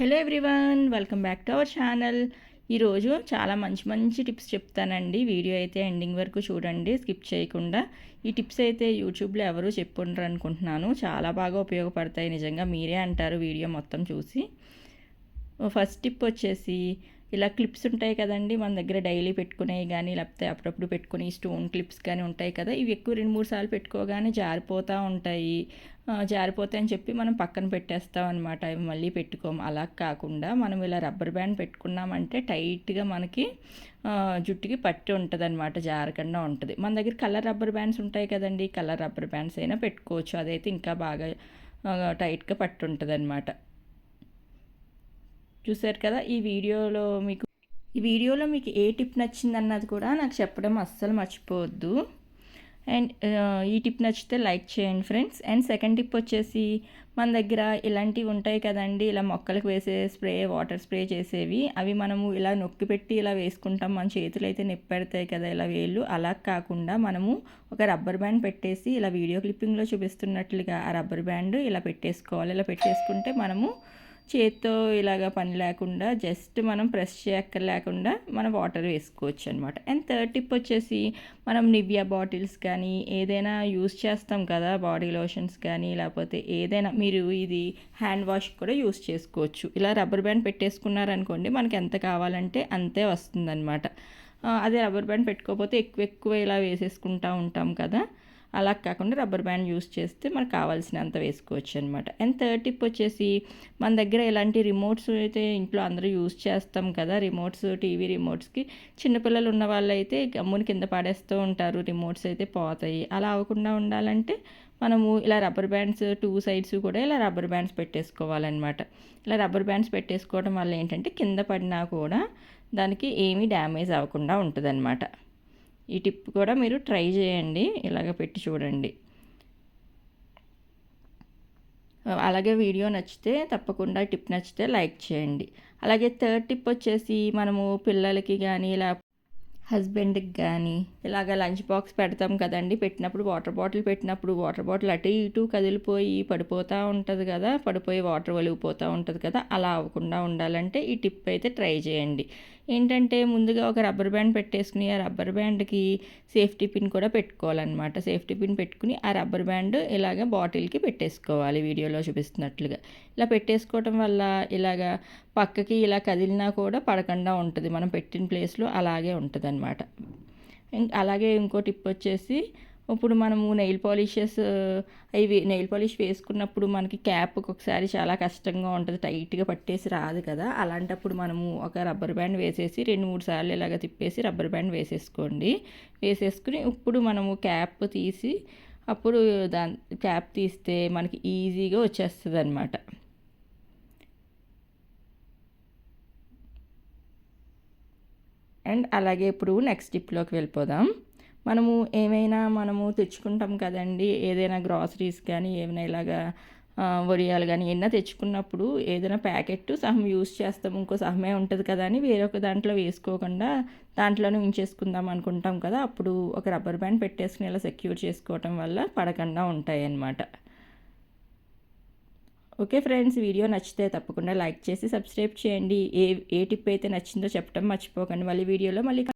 Hello everyone welcome back to our channel ఈరోజు చాలా మంచి మంచి టిప్స్ చెప్తానండి. వీడియో అయితే ఎండింగ్ వరకు చూడండి స్కిప్ చేయకుండా. ఈ టిప్స్ అయితే యూట్యూబ్లో ఎవరు చెప్పుండ్రు అనుకుంటున్నాను. చాలా బాగా ఉపయోగపడతాయి నిజంగా మీరే అంటారు వీడియో మొత్తం చూసి. ఫస్ట్ టిప్ వచ్చేసి ఇలా క్లిప్స్ ఉంటాయి కదండి మన దగ్గర డైలీ పెట్టుకునేవి కానీ లేకపోతే అప్పుడప్పుడు పెట్టుకుని స్టోన్ క్లిప్స్ కానీ ఉంటాయి కదా ఇవి ఎక్కువ రెండు మూడు సార్లు పెట్టుకోగానే జారిపోతూ ఉంటాయి. జారిపోతాయని చెప్పి మనం పక్కన పెట్టేస్తాం అనమాట అవి మళ్ళీ పెట్టుకోం. అలా కాకుండా మనం ఇలా రబ్బర్ బ్యాండ్ పెట్టుకున్నామంటే టైట్గా మనకి జుట్టుకి పట్టి ఉంటుంది అనమాట జారకుండా ఉంటుంది. మన దగ్గర కలర్ రబ్బర్ బ్యాండ్స్ ఉంటాయి కదండి కలర్ రబ్బర్ బ్యాండ్స్ అయినా పెట్టుకోవచ్చు. అదైతే ఇంకా బాగా టైట్గా పట్టి ఉంటుంది అనమాట చూసారు కదా ఈ వీడియోలో మీకు ఈ వీడియోలో మీకు ఏ టిప్ నచ్చిందన్నది కూడా నాకు చెప్పడం అస్సలు మర్చిపోవద్దు. అండ్ ఈ టిప్ నచ్చితే లైక్ చేయండి ఫ్రెండ్స్. అండ్ సెకండ్ టిప్ వచ్చేసి మన దగ్గర ఇలాంటివి ఉంటాయి కదండి ఇలా మొక్కలకు వేసే స్ప్రే వాటర్ స్ప్రే చేసేవి. అవి మనము ఇలా నొక్కి పెట్టి ఇలా వేసుకుంటాం మన చేతులు అయితే నొప్పి పెడతాయి కదా ఇలా వేళ్ళు. అలా కాకుండా మనము ఒక రబ్బర్ బ్యాండ్ పెట్టేసి ఇలా వీడియో క్లిప్పింగ్లో చూపిస్తున్నట్లుగా ఆ రబ్బర్ బ్యాండ్ ఇలా పెట్టేసుకోవాలి. ఇలా పెట్టేసుకుంటే మనము చేత్తో ఇలాగ పని లేకుండా జస్ట్ మనం ప్రెస్ చేయక్కర్ లేకుండా మనం వాటర్ వేసుకోవచ్చు అనమాట అండ్ థర్డ్ టిప్ వచ్చేసి మనం నివ్యా బాటిల్స్ కానీ ఏదైనా యూస్ చేస్తాం కదా బాడీ లోషన్స్ కానీ లేకపోతే ఏదైనా మీరు ఇది హ్యాండ్ వాష్ కూడా యూస్ చేసుకోవచ్చు. ఇలా రబ్బర్ బ్యాండ్ పెట్టేసుకున్నారనుకోండి మనకి ఎంత కావాలంటే అంతే వస్తుందన్నమాట. అదే రబ్బర్ బ్యాండ్ పెట్టుకోకపోతే ఎక్కువ ఎక్కువ ఇలా వేసేసుకుంటూ ఉంటాం కదా. అలా కాకుండా రబ్బర్ బ్యాండ్ యూస్ చేస్తే మనకు కావాల్సినంత వేసుకోవచ్చు అనమాట అండ్ థర్డ్ టిప్ వచ్చేసి మన దగ్గర ఇలాంటి రిమోట్స్ అయితే ఇంట్లో అందరూ యూస్ చేస్తాం కదా రిమోట్స్ టీవీ రిమోట్స్కి. చిన్నపిల్లలు ఉన్న వాళ్ళైతే గమ్ముని కింద పడేస్తూ ఉంటారు రిమోట్స్ అయితే పోతాయి. అలా అవ్వకుండా ఉండాలంటే మనము ఇలా రబ్బర్ బ్యాండ్స్ టూ సైడ్స్ కూడా ఇలా రబ్బర్ బ్యాండ్స్ పెట్టేసుకోవాలన్నమాట. ఇలా రబ్బర్ బ్యాండ్స్ పెట్టేసుకోవడం వల్ల ఏంటంటే కింద పడినా కూడా దానికి ఏమీ డ్యామేజ్ అవ్వకుండా ఉంటుంది ఈ టిప్ కూడా మీరు ట్రై చేయండి. ఇలాగ పెట్టి చూడండి. అలాగే వీడియో నచ్చితే తప్పకుండా టిప్ నచ్చితే లైక్ చేయండి. అలాగే థర్డ్ టిప్ వచ్చేసి మనము పిల్లలకి కానీ ఇలా హస్బెండ్కి కానీ ఇలాగ లంచ్ బాక్స్ పెడతాం కదండి. పెట్టినప్పుడు వాటర్ బాటిల్ పెట్టినప్పుడు వాటర్ బాటిల్ అటు ఇటు కదిలిపోయి పడిపోతూ ఉంటుంది కదా. పడిపోయి వాటర్ వలిగిపోతూ ఉంటుంది కదా. అలా అవ్వకుండా ఉండాలంటే ఈ టిప్ అయితే ట్రై చేయండి. ఏంటంటే ముందుగా ఒక రబ్బర్ బ్యాండ్ పెట్టేసుకుని ఆ రబ్బర్ బ్యాండ్కి సేఫ్టీ పిన్ కూడా పెట్టుకోవాలన్నమాట. సేఫ్టీ పిన్ పెట్టుకుని ఆ రబ్బర్ బ్యాండ్ ఇలాగ బాటిల్కి పెట్టేసుకోవాలి వీడియోలో చూపిస్తున్నట్లుగా. ఇలా పెట్టేసుకోవటం వల్ల ఇలాగ పక్కకి ఇలా కదిలినా కూడా పడకుండా ఉంటుంది. మనం పెట్టిన ప్లేస్లో అలాగే ఉంటుంది అనమాట అలాగే ఇంకో టిప్ వచ్చేసి ఇప్పుడు మనము నెయిల్ పాలిషెస్ అవి నెయిల్ పాలిష్ వేసుకున్నప్పుడు మనకి క్యాప్ ఒకసారి చాలా కష్టంగా ఉంటుంది. టైట్గా పట్టేసి రాదు కదా. అలాంటప్పుడు మనము ఒక రబ్బర్ బ్యాండ్ వేసేసి రెండు మూడు సార్లు ఇలాగ తిప్పేసి రబ్బర్ బ్యాండ్ వేసేసుకోండి. వేసేసుకుని ఇప్పుడు మనము క్యాప్ తీసి అప్పుడు దాని క్యాప్ తీస్తే మనకి ఈజీగా వచ్చేస్తుంది అనమాట అండ్ అలాగే ఇప్పుడు నెక్స్ట్ టిప్లోకి వెళ్ళిపోదాం. మనము ఏమైనా మనము తెచ్చుకుంటాం కదండి. ఏదైనా గ్రాసరీస్ కానీ ఏమైనా ఇలాగా వడియాలు కానీ ఏమైనా తెచ్చుకున్నప్పుడు ఏదైనా ప్యాకెట్ సహం యూస్ చేస్తాం. ఇంకో సహమే ఉంటుంది కదా అని వేరొక దాంట్లో వేసుకోకుండా దాంట్లోనే ఉంచేసుకుందాం అనుకుంటాం కదా. అప్పుడు ఒక రబ్బర్ బ్యాండ్ పెట్టేసుకుని ఇలా సెక్యూర్ చేసుకోవటం వల్ల పడకుండా ఉంటాయి అన్నమాట ఓకే ఫ్రెండ్స్ వీడియో నచ్చితే తప్పకుండా లైక్ చేసి సబ్స్క్రైబ్ చేయండి. ఏ ఏ టిప్ అయితే నచ్చిందో చెప్పడం మర్చిపోకండి. మళ్ళీ వీడియోలో మళ్ళీ